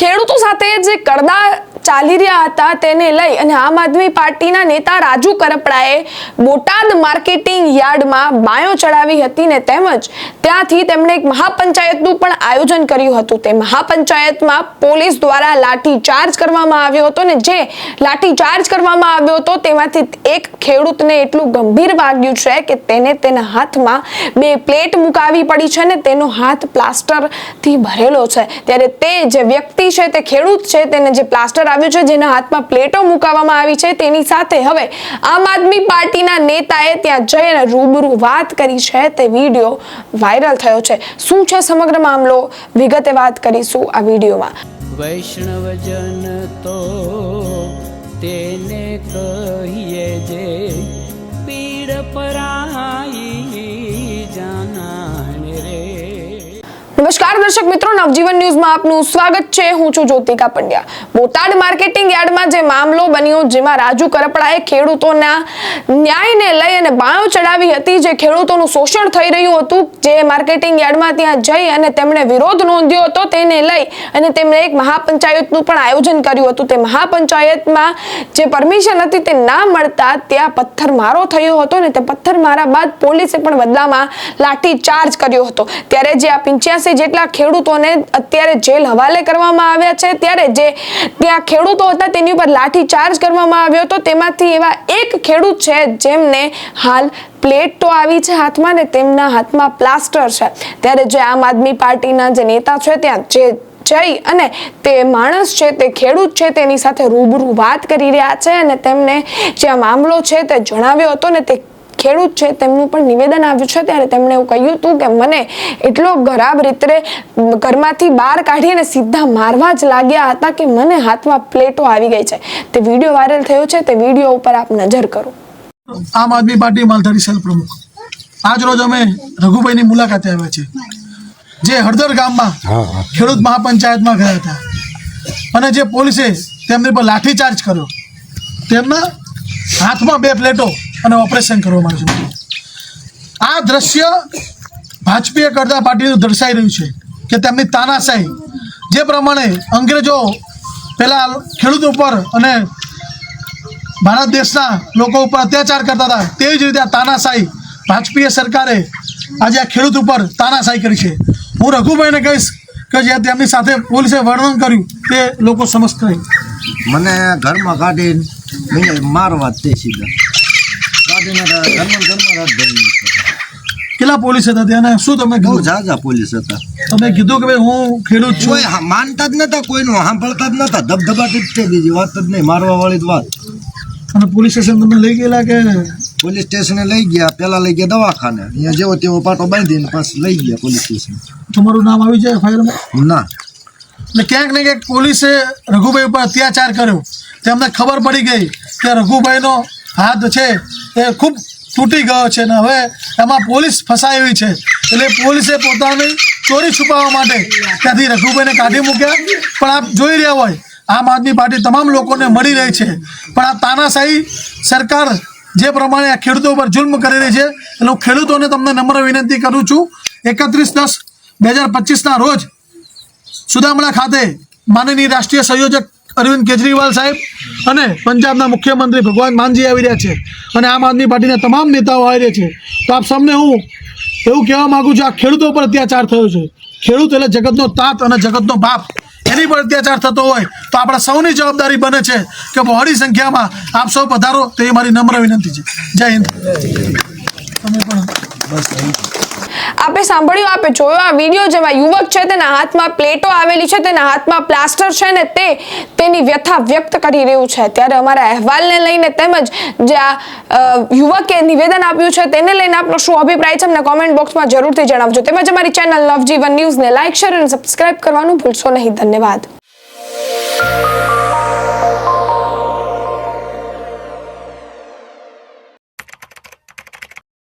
ખેડૂતો સાથે જે કરદા ચાલી રહ્યા હતા તેને લઈ અને આમ આદમી પાર્ટીના નેતા રાજુ કરપડાએ બોટાદ માર્કેટિંગ યાર્ડમાં બાયો ચડાવી હતી ને તેમજ ત્યાંથી તેમણે એક મહાપંચાયતનું પણ આયોજન કર્યું હતું. તે મહાપંચાયતમાં પોલીસ દ્વારા લાઠી ચાર્જ કરવામાં આવ્યો હતો ને જે લાઠી ચાર્જ કરવામાં આવ્યો હતો તેમાંથી એક ખેડૂતને એટલું ગંભીર વાગ્યું છે કે તેને તેના હાથમાં બે પ્લેટ મુકાવી પડી છે ને તેનો હાથ પ્લાસ્ટરથી ભરેલો છે. ત્યારે તે જે વ્યક્તિ છે, તે ખેડૂત છે, તેને જે પ્લાસ્ટર આવ્યું છે, જેના હાથમાં પ્લેટો મુકાવવામાં આવી છે, તેની સાથે હવે આમ આદમી પાર્ટીના નેતાએ ત્યાં જઈને રૂબરૂ વાત કરી છે, તે વીડિયો વાયરલ થયો છે. શું છે સમગ્ર મામલો? વિગતે વાત કરીશું આ વિડીયોમાં. વૈષ્ણવજન તો તેને કહીએ જે પીડ પરાઈ નમસ્કાર દર્શક મિત્રો, નવજીવન ન્યૂઝમાં આપનું સ્વાગત છે. હું છું જ્યોતિકા પંડ્યા. બોટાદ માર્કેટિંગ યાર્ડમાં જે મામલો બન્યો, જેમાં રાજુ કરપડાએ ખેડૂતોના ન્યાયને લઈ અને બાયો ચડાવી હતી, જે ખેડૂતોનું શોષણ થઈ રહ્યું હતું, જે માર્કેટિંગ યાર્ડમાં ત્યાં જઈ અને તેમણે વિરોધ નોંધ્યો હતો તેને લઈ અને તેમણે એક મહાપંચાયતનું પણ આયોજન કર્યું હતું. તે મહાપંચાયતમાં જે પરમિશન હતી તે ના મળતા ત્યાં પથ્થરમારો થયો હતો ને તે પથ્થરમારા બાદ પોલીસે પણ બદલામાં લાઠી ચાર્જ કર્યો હતો. ત્યારે જે આ પિંચ્યાસી જેટલા ખેડૂતોને અત્યારે જેલ હવાલે કરવામાં આવ્યા છે, ત્યારે જે ત્યાં ખેડૂતો હતા તેની ઉપર લાઠી ચાર્જ કરવામાં આવ્યો હતો. તેમાંથી એવા એક ખેડૂત છે જેમને હાલ પ્લેટ તો આવી છે હાથમાં ને તેમના હાથમાં પ્લાસ્ટર છે. ત્યારે જે આમ આદમી પાર્ટીના જે નેતા છે ત્યાં જે જઈ અને તે માણસ છે, તે ખેડૂત છે, તેની સાથે રૂબરૂ વાત કરી રહ્યા છે અને તેમને જે મામલો છે તે જણાવ્યો હતો ને તે ખેડૂત છે તેમનું પણ નિવેદન આવ્યું છે ત્યારે તેમણે એવું કહ્યું હતું કે મને એટલો ખરાબ રીતે ઘરમાંથી બહાર કાઢીને સીધા મારવા જ લાગ્યા હતા કે મને હાથમાં પ્લેટો આવી ગઈ છે. તે વીડિયો વાયરલ થયો છે તે વીડિયો ઉપર આપ નજર કરો. આમ આદમી પાર્ટી માલધારી સેલ પ્રમુખ. આજ રોજ અમે રઘુભાઈની મુલાકાતે આવ્યા છે જે હળદર ગામમાં ખેડૂત મહાપંચાયતમાં ગયા હતા. અને જે પોલીસે તેમની પર લાઠીચાર્જ કર્યો. તેમના હાથમાં બે પ્લેટો અને ઓપરેશન કરવામાં આવ્યું આ દ્રશ્ય ભાજપીય કરતા પાર્ટીનું દર્શાઈ રહ્યું છે કે તેમની તાનાશાહી જે પ્રમાણે અંગ્રેજો પહેલાં ખેડૂત ઉપર અને ભારત દેશના લોકો ઉપર અત્યાચાર કરતા હતા તેવી જ રીતે આ તાનાશાહી ભાજપીય સરકારે આજે આ ખેડૂત ઉપર તાનાશાહી કરી છે. હું રઘુભાઈને કહીશ કે જે તેમની સાથે પોલીસે વર્ણન કર્યું તે લોકો સમસ્ત મને ઘરમાં કાઢીને મારવા તે સીધા કેટલા પોલીસ હતા ત્યાં? શું તમે બહુ ઝાઝા પોલીસ હતા. તમે કીધું કે ભાઈ હું ખેડૂત છું? કોઈ માનતા જ નતા કોઈનું સાંભળતા જ નતા. ધબધબાટી જ છે બીજી વાત જ નહીં મારવા વાળી જ વાત. અને પોલીસ સ્ટેશન તમને લઈ ગયેલા કે? પોલીસ સ્ટેશને લઈ ગયા પેલા લઈ ગયા દવાખાને. અહીંયા જેવો તેવો પાટો બાંધીને પાછું લઈ ગયા પોલીસ સ્ટેશન. તમારું નામ આવી જાય ફાયરમાં? ના. એટલે ક્યાંક ને ક્યાંક પોલીસે રઘુભાઈ ઉપર અત્યાચાર કર્યો. તેમને ખબર પડી ગઈ કે રઘુભાઈનો હાથ છે, એ ખૂબ તૂટી ગયો છે ને હવે એમાં પોલીસ એવી છે. એટલે પોલીસે પોતાની ચોરી છુપાવવા માટે ત્યાંથી રઘુભાઈને કાઢી મૂક્યા. પણ આપ જોઈ રહ્યા હોય, આમ આદમી પાર્ટી તમામ લોકોને મળી રહી છે. પણ આ તાનાશાહી સરકાર જે પ્રમાણે આ ખેડૂતો પર જુલ્મ કરી રહી છે, એટલે હું ખેડૂતોને તમને નમ્ર વિનંતી કરું છું, એકત્રીસ દસ બે હજાર પચીસના રોજ સુદામડા ખાતે માનનીય રાષ્ટ્રીય સંયોજક અરવિંદ કેજરીવાલ સાહેબ અને પંજાબના મુખ્યમંત્રી ભગવાન માનજી આવી રહ્યા છે. અને આમ આદમી પાર્ટીના તમામ નેતાઓ આવી રહ્યા છે. તો આપ સૌને હું એવું કહેવા માગું છું, આ ખેડૂતો પર અત્યાચાર થયો છે. ખેડૂત એટલે જગતનો તાત અને જગતનો બાપ. એની પર અત્યાચાર થતો હોય તો આપણા સૌની જવાબદારી બને છે કે બહોળી સંખ્યામાં આપ સૌ પધારો. તો એ મારી નમ્ર વિનંતી છે. જય હિન્દ. તમે પણ આપે સાંભળ્યું, આપે જોયો, આ વીડિયો જેમાં યુવક છે, તેના હાથમાં પ્લેટો આવેલી છે, તેના હાથમાં પ્લાસ્ટર છે ને તે તેની વ્યથા વ્યક્ત કરી રહ્યું છે. ત્યારે અમારા અહેવાલને લઈને તેમજ જે આ યુવકે નિવેદન આપ્યું છે, તેને લઈને આપનો શું અભિપ્રાય છે, અમને કોમેન્ટ બોક્સમાં જરૂરથી જણાવજો. તેમજ અમારી ચેનલ નવજીવન ન્યૂઝને લાઇક શેર અને સબસ્ક્રાઇબ કરવાનું ભૂલશો નહીં. ધન્યવાદ.